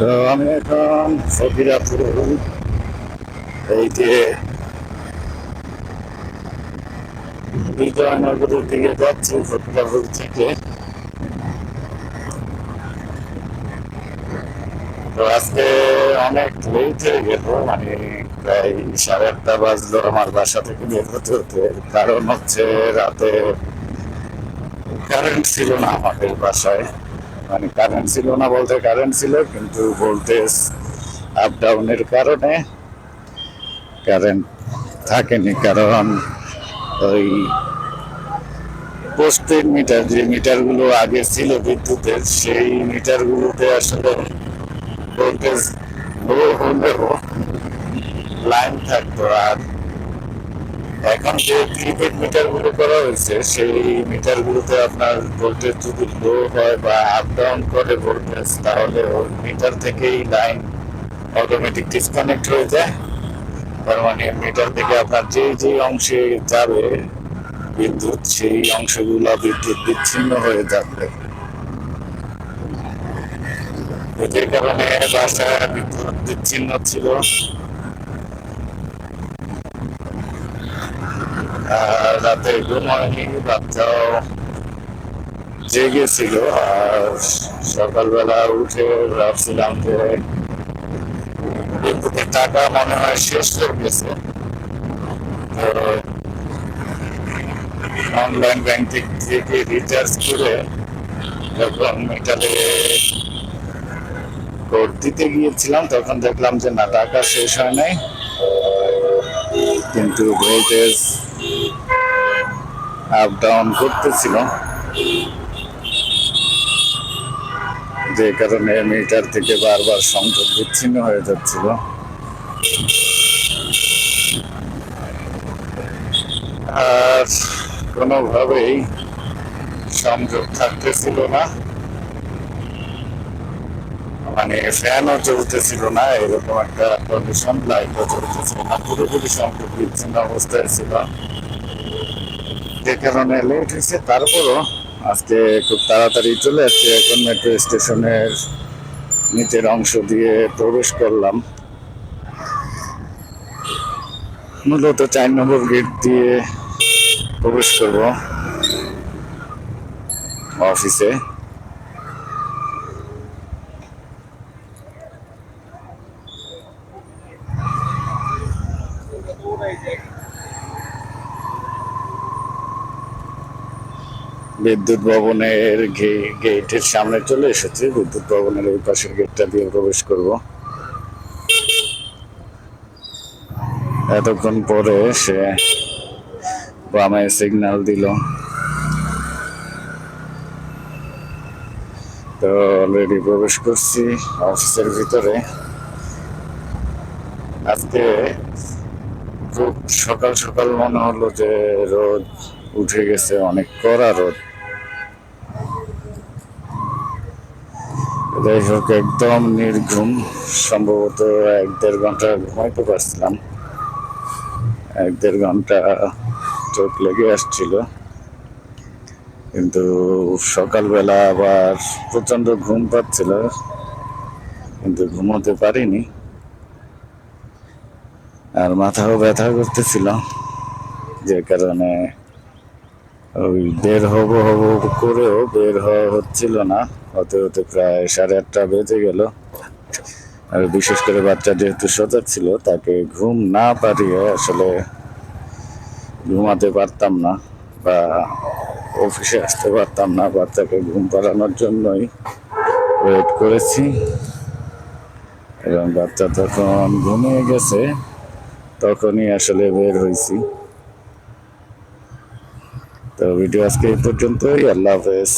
তো আমি এখন ফকিরাপুর এই যে বিজয়নগরের দিকে যাচ্ছি ফকিরাপুর থেকে। তো আজকে অনেক লেট হয়ে গেল মানে প্রায় সাড়ে আটটা বাজলো আমার বাসা থেকে বের হতে হতে। কারণ হচ্ছে রাতে কারেন্ট ছিল না আমাদের বাসায়। মানে কারেন্ট ছিল না বলতে কারেন্ট ছিল, কিন্তু ভোল্টেজ আপ ডাউনের কারণে কারেন্ট থাকেনি, কারণ ওই পোস্টের মিটার যে মিটারগুলো আগে ছিল বিদ্যুতের, সেই মিটারগুলোতে আসলে ভোল্টেজ হলেও লাইন থাকতো, আর এখন যে প্রিপেড মিটারগুলো করা হয়েছে, সেই মিটার গুলোতে আপনার ভোল্টেজ যদি লো হয় বা আপ ডাউন করে ভোল্টেজ তাহলে ওই মিটার থেকেই লাইন অটোমেটিক ডিসকানেক্ট হয়ে যায়। তার মানে মিটার থেকে আপনার যে যে অংশে যাবে বিদ্যুৎ, সেই অংশগুলো বিদ্যুৎ বিচ্ছিন্ন হয়ে যাবে। যে কারণে বাসায় বিদ্যুৎ বিচ্ছিন্ন ছিল। রাতে ঘুম হয়নি বাচ্চাও জেগেছিল। আর সকালবেলা উঠে ভাবছিলাম যে বিদ্যুতের টাকা মনে হয় শেষ হয়ে গেছে। অনলাইন ব্যাংকিং থেকে রিচার্জ করে যখন মিটারে কোড দিতে গিয়েছিলাম, তখন দেখলাম যে না, টাকা শেষ হয় নাই। কিন্তু ভোল্টেজ আপ ডাউন করতেছিল। যে কারণে মিটার থেকে বারবার সংযোগ বিচ্ছিন্ন হয়ে যাচ্ছিল। আর কোনোভাবেই সংযোগ থাকতেছিল না। মানে ফ্যানও চলতেছিল না, এরকম একটা কন্ডিশন লাইটও চলতেছিল না, পুরোপুরি সংযোগ বিচ্ছিন্ন অবস্থায় ছিল। যে কারণে লেট হয়েছে, তারপরও আজকে খুব তাড়াতাড়ি চলে আসছে। এখন মেট্রো স্টেশনের নিচের অংশ দিয়ে প্রবেশ করলাম। মূলত চার নম্বর গেট দিয়ে প্রবেশ করব অফিসে বিদ্যুৎ ভবনের গেটের সামনে চলে এসেছে। বিদ্যুৎ ভবনের ওই পাশের গেটটা দিয়ে প্রবেশ করব। এতক্ষণ পরে সে বামে সিগন্যাল দিল। তো অলরেডি প্রবেশ করছি অফিসের ভিতরে। আজকে খুব সকাল সকাল মনে হলো যে রোদ উঠে গেছে, অনেক কড়া রোদ। যাই হোক একদম নির্ঘুম, সম্ভবত এক দেড় ঘণ্টা ঘুমাইতে পারছিলাম। এক দেড় ঘণ্টা চোখ লেগে আসছিল। কিন্তু সকালবেলা আবার প্রচণ্ড ঘুম পাচ্ছিল, কিন্তু ঘুমোতে পারিনি। আর মাথাও ব্যথা করতেছিল, যে কারণে ওই বের হব হব করেও বের হওয়া হচ্ছিল না। হতে হতে প্রায় সাড়ে আটটা বেজে গেল। আর বিশেষ করে বাচ্চা যেহেতু সজাগ ছিল, তাকে ঘুম না পারিয়ে আসলে ঘুমাতে পারতাম না বা অফিসে আসতে পারতাম না। বাচ্চাকে ঘুম পাড়ানোর জন্যই ওয়েট করেছি। এবং বাচ্চা তখন ঘুমিয়ে গেছে, তখনই আসলে বের হয়েছি। তো ভিডিও আজকে এই পর্যন্তই আল্লাহ হাফেজ।